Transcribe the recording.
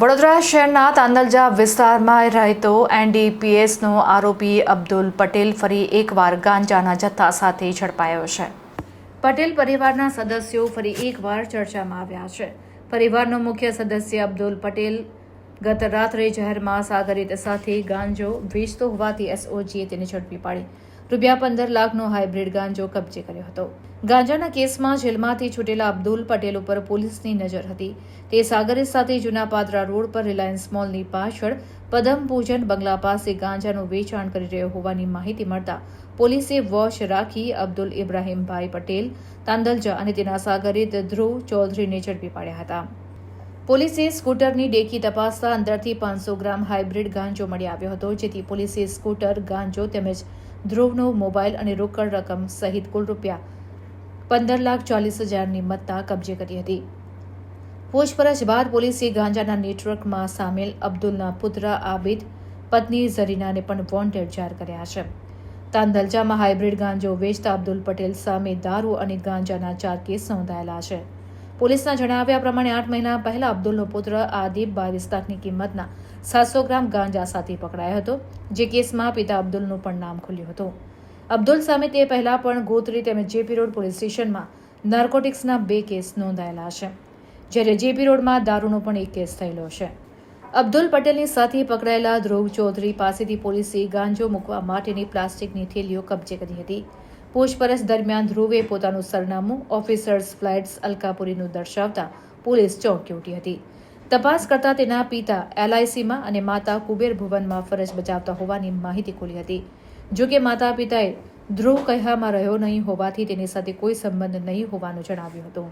વડોદરા શહેરના તાંદલજા વિસ્તારમાં રહેતો એનડીપીએસનો આરોપી અબ્દુલ પટેલ ફરી એકવાર ગાંજાના જથ્થા સાથે ઝડપાયો છે. પટેલ પરિવારના સદસ્યો ફરી એકવાર ચર્ચામાં આવ્યા છે. પરિવારનો મુખ્ય સદસ્ય અબ્દુલ પટેલ ગત રાત્રે જાહેરમાં સાગરિત સાથે ગાંજો વેચતો હોવાથી એસઓજીએ તેને ઝડપી પાડી. રૂપિયા પંદર લાખનો હાઇબ્રિડ ગાંજો કબજે કર્યો હતો. ગાંજાના કેસમાં જેલમાંથી છૂટેલા અબ્દુલ પટેલ ઉપર પોલીસની નજર હતી. તે સાગરે સાથે જૂનાપાદરા રોડ પર રિલાયન્સ મોલની પાછળ પદમ પૂજન બંગલા પાસે ગાંજાનું વેચાણ કરી રહ્યો હોવાની માહિતી મળતા પોલીસે વોચ રાખી અબ્દુલ ઇબ્રાહીમભાઈ પટેલ, તાંદલજા અને તેના સાગરિત ધ્રુવ ચૌધરીને ઝડપી પાડ્યા હતા. પોલીસે સ્કૂટરની ડેકી તપાસતા અંદરથી પાંચસો ગ્રામ હાઇબ્રિડ ગાંજો મળી આવ્યો હતો, જેથી પોલીસે સ્કૂટર, ગાંજો તેમજ ધ્રુવનો મોબાઈલ અને રોકડ રકમ સહિત કુલ રૂપિયા પંદર લાખ ચાલીસ હજારની મત્તા કબજે કરી હતી. પૂછપરછ બાદ પોલીસે ગાંજાના નેટવર્કમાં સામેલ અબ્દુલના પુત્ર આબિદ, પત્ની ઝરીનાને પણ વોન્ટેડ જાહેર કર્યા છે. તાંદલજામાં હાઇબ્રિડ ગાંજો વેચતા અબ્દુલ પટેલ સામે દારૂ અને ગાંજાના ચાર કેસ નોંધાયેલા છે. પોલીસના જણાવ્યા પ્રમાણે આઠ મહિના પહેલા અબ્દુલનો પુત્ર આદિબ બાવીસ લાખની કિંમતના સાતસો ગ્રામ ગાંજા સાથે પકડાયો હતો, જે કેસમાં પિતા અબ્દુલનું પણ નામ ખુલ્યું હતું. અબ્દુલ સામે તે પહેલાં પણ ગોત્રી તેમજ જેપી રોડ પોલીસ સ્ટેશનમાં નાર્કોટિક્સના બે કેસ નોંધાયેલા છે, જ્યારે જેપી રોડમાં દારૂનો પણ એક કેસ થયેલો છે. અબ્દુલ પટેલની સાથે પકડાયેલા ધ્રુવ ચૌધરી પાસેથી પોલીસે ગાંજો મૂકવા માટેની પ્લાસ્ટિકની થેલીઓ કબજે કરી હતી. પૂછપરછ દરમિયાન ધ્રુવે પોતાનું સરનામું ઓફિસર્સ ફ્લાઇટ્સ અલકાપુરીનું દર્શાવતા પોલીસ ચોંકી ઉઠી હતી. તપાસ કરતા તેના પિતા એલઆઈસીમાં અને માતા કુબેર ભુવનમાં ફરજ બજાવતા હોવાની માહિતી ખુલી હતી. જો કે માતા પિતાએ ધ્રુવ કહેવામાં રહ્યો નહીં હોવાથી તેની સાથે કોઈ સંબંધ નહીં હોવાનું જણાવ્યું હતું.